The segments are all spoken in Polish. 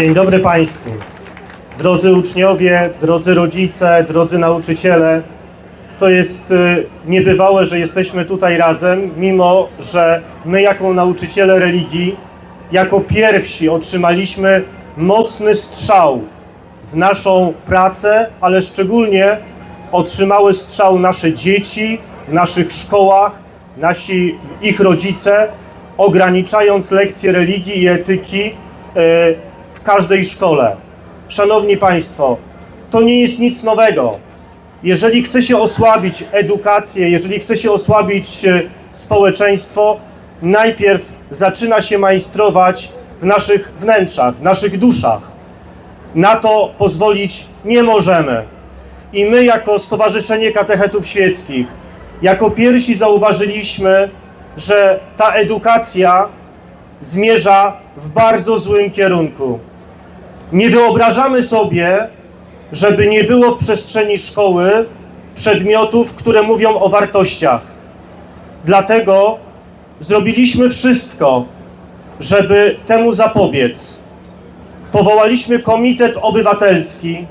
Dzień dobry Państwu. Drodzy uczniowie, drodzy rodzice, drodzy nauczyciele. To jest y, niebywałe, że jesteśmy tutaj razem, mimo że my, jako nauczyciele religii, jako pierwsi otrzymaliśmy mocny strzał w naszą pracę, ale szczególnie otrzymały strzał nasze dzieci w naszych szkołach, nasi, ich rodzice, ograniczając lekcje religii i etyki e, w każdej szkole. Szanowni Państwo, to nie jest nic nowego. Jeżeli chce się osłabić edukację, jeżeli chce się osłabić e, społeczeństwo, najpierw zaczyna się majstrować w naszych wnętrzach, w naszych duszach. Na to pozwolić nie możemy. I my, jako Stowarzyszenie Katechetów Świeckich, jako pierwsi zauważyliśmy, że ta edukacja zmierza w bardzo złym kierunku. Nie wyobrażamy sobie, żeby nie było w przestrzeni szkoły przedmiotów, które mówią o wartościach. Dlatego zrobiliśmy wszystko, żeby temu zapobiec. Powołaliśmy Komitet Obywatelski,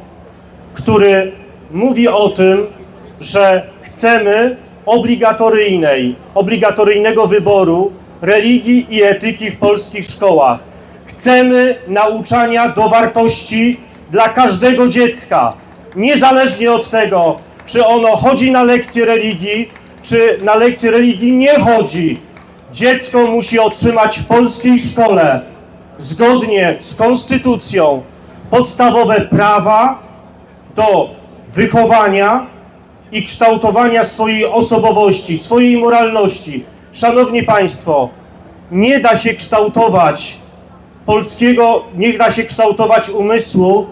który mówi o tym, że chcemy obligatoryjnej, obligatoryjnego wyboru religii i etyki w polskich szkołach. Chcemy nauczania do wartości dla każdego dziecka, niezależnie od tego, czy ono chodzi na lekcje religii, czy na lekcje religii nie chodzi. Dziecko musi otrzymać w polskiej szkole zgodnie z konstytucją podstawowe prawa do wychowania i kształtowania swojej osobowości, swojej moralności. Szanowni Państwo, nie da się kształtować polskiego, nie da się kształtować umysłu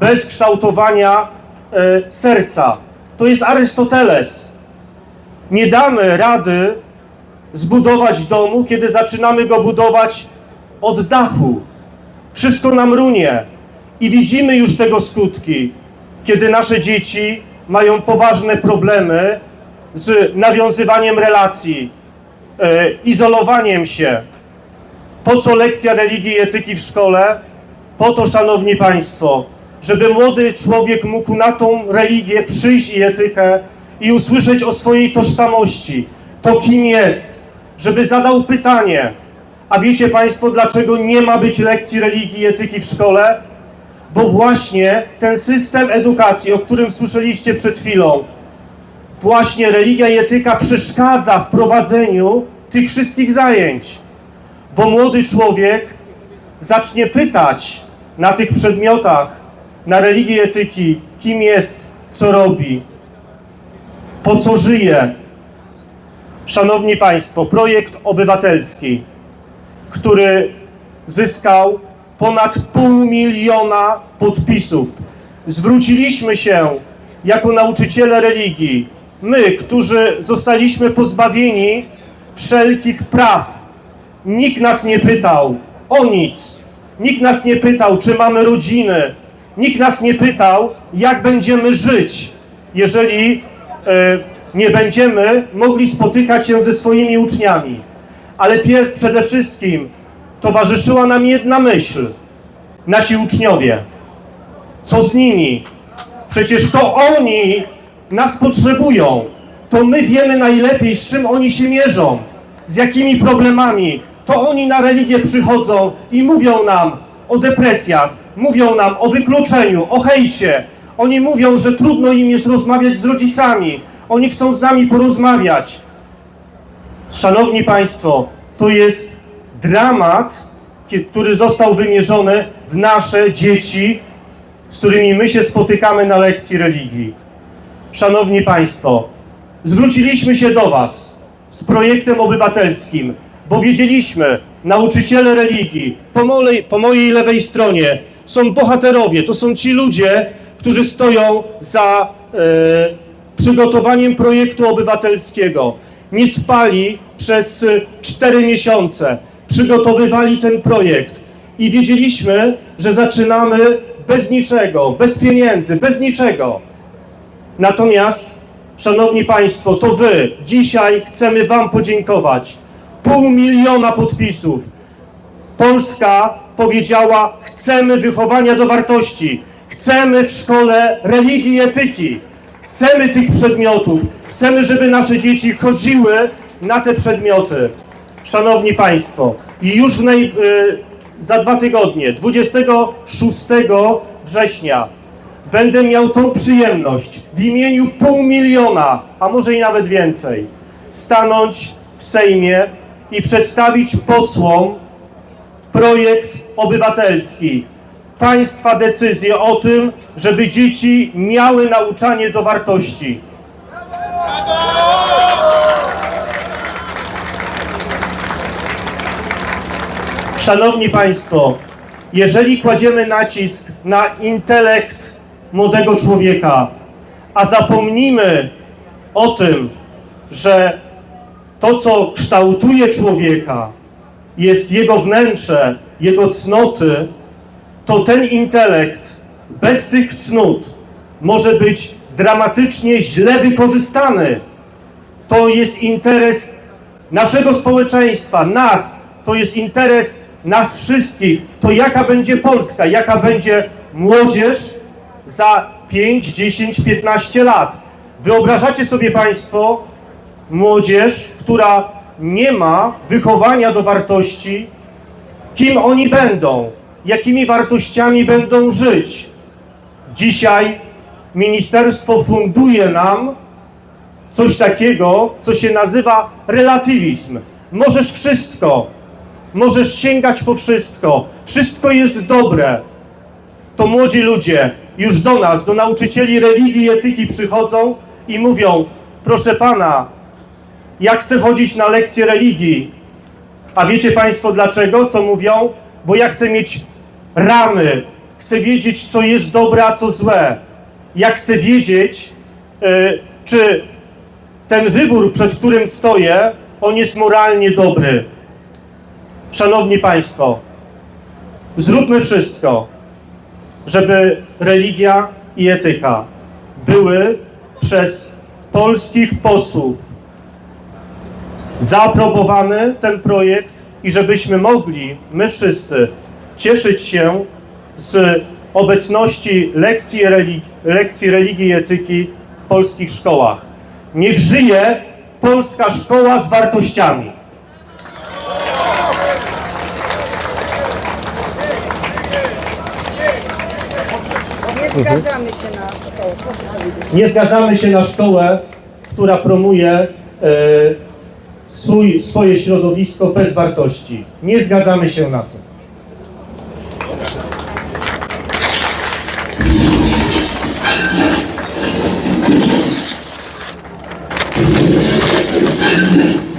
bez kształtowania e, serca. To jest Arystoteles. Nie damy rady zbudować domu, kiedy zaczynamy go budować od dachu. Wszystko nam runie i widzimy już tego skutki, kiedy nasze dzieci mają poważne problemy z nawiązywaniem relacji, izolowaniem się. Po co lekcja religii i etyki w szkole? Po to, szanowni państwo, żeby młody człowiek mógł na tą religię przyjść i etykę i usłyszeć o swojej tożsamości, to kim jest, żeby zadał pytanie, a wiecie Państwo, dlaczego nie ma być lekcji religii i etyki w szkole? Bo właśnie ten system edukacji, o którym słyszeliście przed chwilą, właśnie religia i etyka przeszkadza w prowadzeniu tych wszystkich zajęć. Bo młody człowiek zacznie pytać na tych przedmiotach, na religii etyki, kim jest, co robi, po co żyje. Szanowni Państwo, projekt obywatelski który zyskał ponad pół miliona podpisów. Zwróciliśmy się jako nauczyciele religii, my, którzy zostaliśmy pozbawieni wszelkich praw. Nikt nas nie pytał o nic. Nikt nas nie pytał, czy mamy rodziny. Nikt nas nie pytał, jak będziemy żyć, jeżeli e, nie będziemy mogli spotykać się ze swoimi uczniami ale pier- przede wszystkim towarzyszyła nam jedna myśl. Nasi uczniowie. Co z nimi? Przecież to oni nas potrzebują. To my wiemy najlepiej, z czym oni się mierzą, z jakimi problemami. To oni na religię przychodzą i mówią nam o depresjach, mówią nam o wykluczeniu, o hejcie. Oni mówią, że trudno im jest rozmawiać z rodzicami. Oni chcą z nami porozmawiać. Szanowni Państwo, to jest dramat, który został wymierzony w nasze dzieci, z którymi my się spotykamy na lekcji religii. Szanowni Państwo, zwróciliśmy się do Was z projektem obywatelskim, bo wiedzieliśmy, nauczyciele religii, po mojej, po mojej lewej stronie są bohaterowie, to są ci ludzie, którzy stoją za e, przygotowaniem projektu obywatelskiego. Nie spali przez cztery miesiące, przygotowywali ten projekt i wiedzieliśmy, że zaczynamy bez niczego, bez pieniędzy, bez niczego. Natomiast, Szanowni Państwo, to Wy dzisiaj chcemy Wam podziękować. Pół miliona podpisów. Polska powiedziała: Chcemy wychowania do wartości, chcemy w szkole religii i etyki, chcemy tych przedmiotów, chcemy, żeby nasze dzieci chodziły na te przedmioty. Szanowni Państwo, i już w naj, y, za dwa tygodnie, 26 września, będę miał tą przyjemność w imieniu pół miliona, a może i nawet więcej, stanąć w Sejmie i przedstawić posłom projekt obywatelski. Państwa decyzję o tym, żeby dzieci miały nauczanie do wartości. Szanowni Państwo, jeżeli kładziemy nacisk na intelekt młodego człowieka, a zapomnimy o tym, że to, co kształtuje człowieka, jest jego wnętrze, jego cnoty, to ten intelekt bez tych cnót może być dramatycznie źle wykorzystany. To jest interes naszego społeczeństwa, nas, to jest interes nas wszystkich. To jaka będzie Polska, jaka będzie młodzież za 5, 10, 15 lat. Wyobrażacie sobie Państwo młodzież, która nie ma wychowania do wartości, kim oni będą, jakimi wartościami będą żyć. Dzisiaj ministerstwo funduje nam coś takiego, co się nazywa relatywizm. Możesz wszystko, możesz sięgać po wszystko, wszystko jest dobre. To młodzi ludzie już do nas, do nauczycieli religii i etyki przychodzą i mówią: Proszę pana, ja chcę chodzić na lekcje religii. A wiecie Państwo dlaczego? Co mówią? Bo ja chcę mieć ramy, chcę wiedzieć, co jest dobre, a co złe. Ja chcę wiedzieć, y, czy ten wybór, przed którym stoję, on jest moralnie dobry. Szanowni Państwo, zróbmy wszystko, żeby religia i etyka były przez polskich posłów zaaprobowany ten projekt i żebyśmy mogli, my wszyscy, cieszyć się z obecności lekcji, religi- lekcji religii i etyki w polskich szkołach. Niech żyje polska szkoła z wartościami. Mhm. zgadzamy się na szkołę. Nie zgadzamy się na szkołę, która promuje e, swój, swoje środowisko bez wartości. Nie zgadzamy się na to. Thank